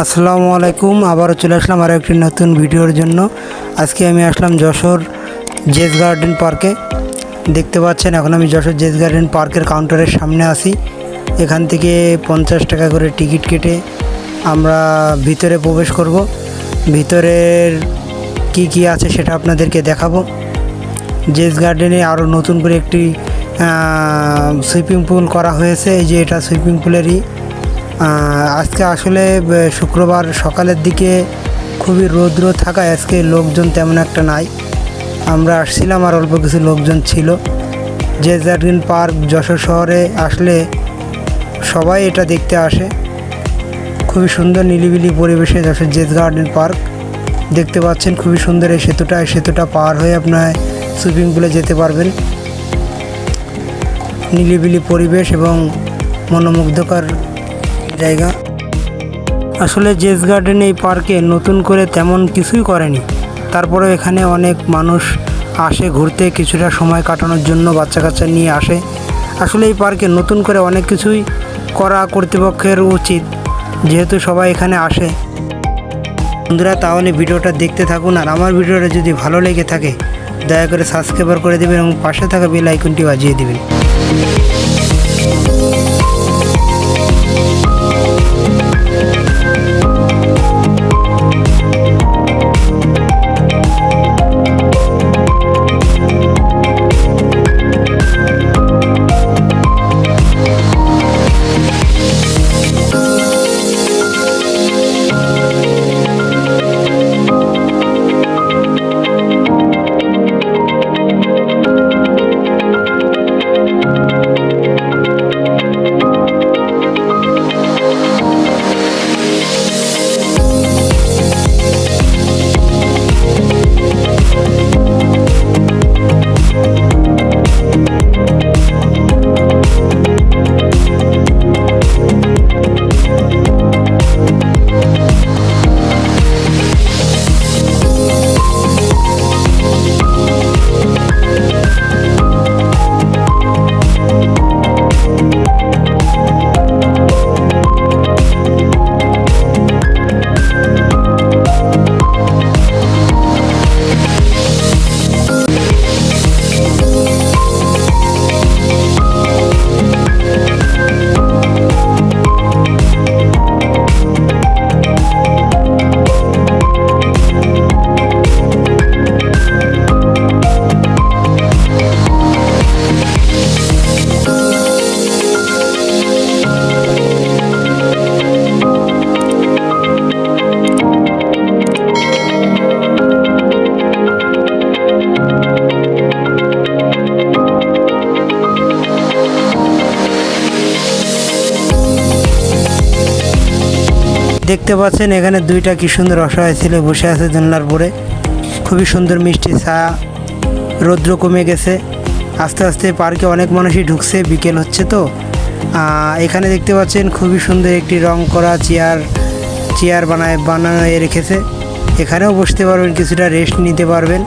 আসসালামু আলাইকুম, আবারও চলে আসলাম আরও একটি নতুন ভিডিওর জন্য। আজকে আমি আসলাম যশোর জেস গার্ডেন পার্কে। দেখতে পাচ্ছেন, এখন আমি যশোর জেস গার্ডেন পার্কের কাউন্টারের সামনে আসি এখান থেকে পঞ্চাশ টাকা করে টিকিট কেটে আমরা ভিতরে প্রবেশ করব। ভিতরের কি কি আছে সেটা আপনাদেরকে দেখাবো। জেস গার্ডেনে আরও নতুন করে একটি সুইমিং পুল করা হয়েছে। এই যে এটা সুইমিং পুলেরই আজকে আসলে শুক্রবার সকালের দিকে খুবই রৌদ্র থাকায় আজকে লোকজন তেমন একটা নাই। আমরা আসছিলাম, আর অল্প কিছু লোকজন ছিল। জেস গার্ডেন পার্ক, যশোর শহরে আসলে সবাই এটা দেখতে আসে। খুবই সুন্দর নিলিবিলি পরিবেশে যশোর জেজ গার্ডেন পার্ক। দেখতে পাচ্ছেন, খুবই সুন্দর এই সেতুটা। এই সেতুটা পার হয়ে আপনার সুইমিং পুলে যেতে পারবেন। নিলিবিলি পরিবেশ এবং মনোমুগ্ধকর জায়গা। আসলে জেস গার্ডেন এই পার্কে নতুন করে তেমন কিছুই করেনি। তারপরে এখানে অনেক মানুষ আসে ঘুরতে, কিছুটা সময় কাটানোর জন্য বাচ্চা কাচ্চা নিয়ে আসে। আসলে এই পার্কে নতুন করে অনেক কিছুই করা কর্তৃপক্ষের উচিত, যেহেতু সবাই এখানে আসে। বন্ধুরা, তাহলে ভিডিওটা দেখতে থাকুন, আর আমার ভিডিওটা যদি ভালো লেগে থাকে, দয়া করে সাবস্ক্রাইবার করে দেবেন এবং পাশে থাকা বেল আইকনটি বাজিয়ে দেবেন। দেখতে পাচ্ছেন, এখানে দুইটা কি সুন্দর অসহায় ছেলে বসে আছে জানলার পরে। খুবই সুন্দর মিষ্টি ছায়া রৌদ্র কমে গেছে। আস্তে আস্তে পার্কে অনেক মানুষই ঢুকছে, বিকেল হচ্ছে তো। এখানে দেখতে পাচ্ছেন, খুবই সুন্দর একটি রং করা চেয়ার চেয়ার বানায় বানানো রেখেছে। এখানেও বসতে পারবেন, কিছুটা রেস্ট নিতে পারবেন।